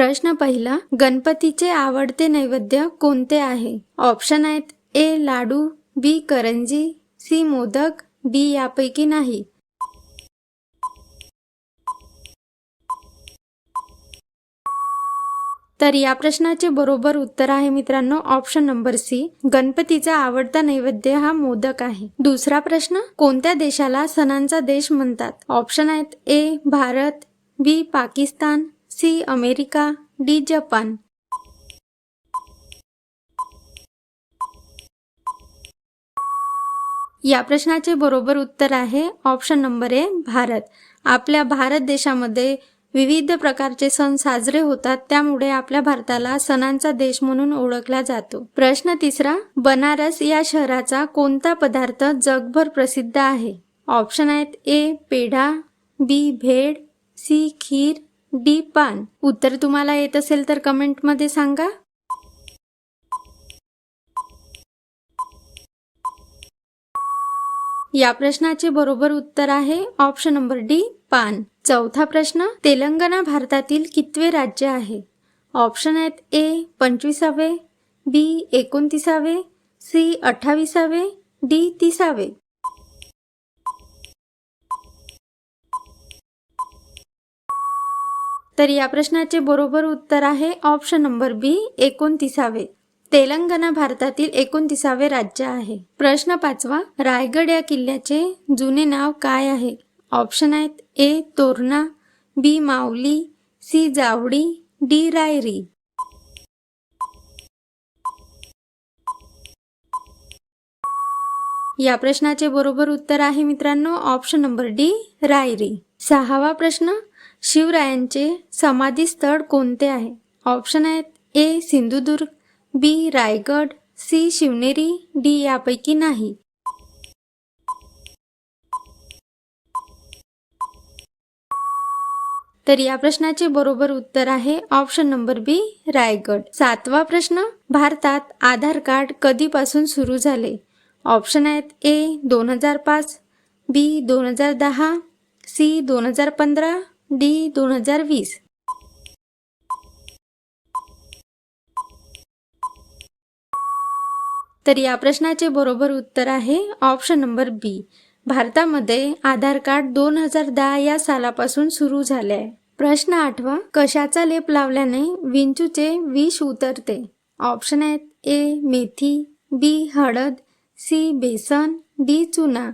प्रश्न पहिला गणपतीचे आवडते नैवेद्य कोणते आहे? ऑप्शन आहेत A laddu B karanji C modak D यापैकी नाही. तर या प्रश्नाचे बरोबर उत्तर आहे मित्रांनो ऑप्शन नंबर सी गणपतीचा आवडता नैवेद्य हा मोदक आहे. दुसरा प्रश्न कोणत्या देशाला सणांचा देश म्हणतात? ऑप्शन आहेत A Bharat B Pakistan C America D Japan. या प्रश्नाचे बरोबर उत्तर आहे ऑप्शन नंबर ए भारत. आपल्या भारत देशामध्ये विविध प्रकारचे सण साजरे होतात त्यामुळे आपल्या भारताला सणांचा देश म्हणून ओळखला जातो. प्रश्न तिसरा बनारस या शहराचा कोणता पदार्थ जगभर प्रसिद्ध आहे? ऑप्शन आहेत ए पेढा बी भेड सी खीर डी पान. उत्तर तुम्हाला येत असेल तर कमेंटमध्ये सांगा. या प्रश्नाचे बरोबर उत्तर आहे ऑप्शन नंबर डी पान. चौथा प्रश्न तेलंगणा भारतातील कितवे राज्य आहे? ऑप्शन आहेत ए पंचवीसावे बी एकोणतीसावे सी अठ्ठावीसावे डी तिसावे. तर या प्रश्नाचे बरोबर उत्तर आहे ऑप्शन नंबर बी एकोणतीसावे. तेलंगणा भारतातील एकोणतीसावे राज्य आहे. प्रश्न पाचवा रायगड या किल्ल्याचे जुने नाव काय आहे? ऑप्शन आहेत A Torna B Mauli C Javdi D Rairi. या प्रश्नाचे बरोबर उत्तर आहे मित्रांनो ऑप्शन नंबर डी रायरी. सहावा प्रश्न शिवरायांचे समाधी स्थळ कोणते आहे? ऑप्शन आहेत A Sindhudurg B Raigad C Shivneri D यापैकी नाही. तर या प्रश्नाचे बरोबर उत्तर आहे ऑप्शन नंबर बी रायगड. सातवा प्रश्न भारतात आधार कार्ड कधीपासून सुरू झाले? ऑप्शन आहेत ए दोन हजार पाच बी दोन हजार दहा सी दोन हजार पंधरा डी दोन हजार वीस. तर या प्रश्नाचे बरोबर उत्तर आहे ऑप्शन नंबर बी. भारतामध्ये आधार कार्ड दोन हजार दहा या सालापासून सुरू झाले आहे प्रश्न आठवा कशाचा लेप लावल्याने विंचूचे विष उतरते? ऑप्शन आहेत ए मेथी बी हळद सी बेसन डी चुना.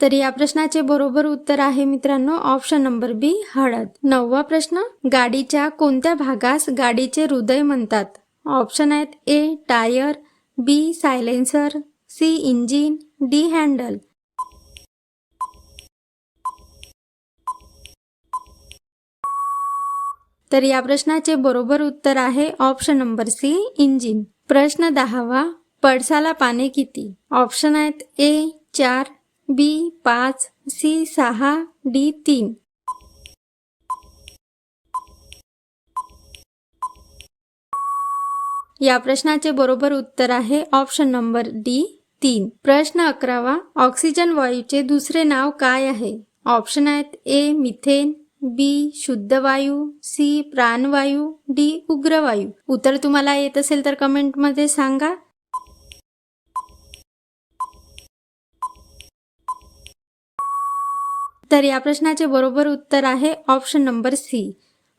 तर या प्रश्नाचे बरोबर उत्तर आहे मित्रांनो ऑप्शन नंबर बी हळद. नववा प्रश्न गाडीच्या कोणत्या भागास गाडीचे हृदय म्हणतात? ऑप्शन आहेत A tyre B silencer C engine D handle तर या प्रश्नाचे बरोबर उत्तर आहे ऑप्शन नंबर सी इंजिन प्रश्न दहावा पडसाला पाने किती? ऑप्शन आहेत ए चार बी पाच सी सहा डी तीन. या प्रश्नाचे बरोबर उत्तर आहे ऑप्शन नंबर डी तीन. प्रश्न अकरावा ऑक्सिजन वायूचे दुसरे नाव काय आहे? ऑप्शन आहेत ए मिथेन बी शुद्ध वायू सी प्राणवायू डी उग्रवायू उत्तर तुम्हाला येत असेल तर कमेंटमध्ये सांगा. तर या प्रश्नाचे बरोबर उत्तर आहे ऑप्शन नंबर सी.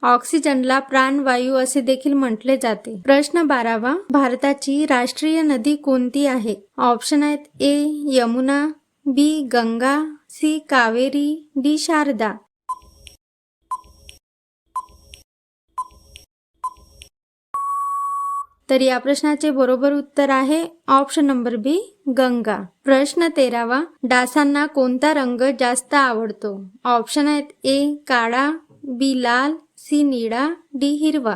ऑक्सिजनला प्राणवायू असे देखील म्हटले जाते. प्रश्न बारावा. भारताची राष्ट्रीय नदी कोणती आहे? ऑप्शन आहेत A Yamuna B Ganga C Kaveri D Sharada. तर या प्रश्नाचे बरोबर उत्तर आहे ऑप्शन नंबर बी गंगा. प्रश्न तेरावा डासांना कोणता रंग जास्त आवडतो? ऑप्शन आहेत ए काळा बी लाल सी निळा डी हिरवा.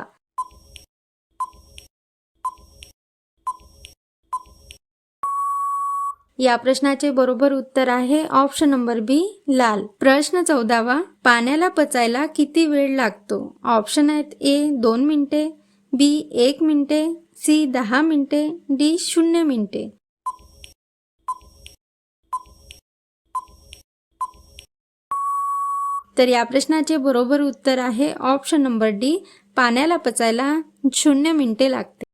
या प्रश्नाचे बरोबर उत्तर आहे ऑप्शन नंबर बी लाल. प्रश्न चौदावा पाण्याला पचायला किती वेळ लागतो? ऑप्शन आहेत ए दोन मिनिटे बी एक मिनिटे सी दहा मिनिटे डी शून्य मिनिटे. तर या प्रश्नाचे बरोबर उत्तर आहे ऑप्शन नंबर डी पाण्याला पचायला शून्य मिनिटे लागते.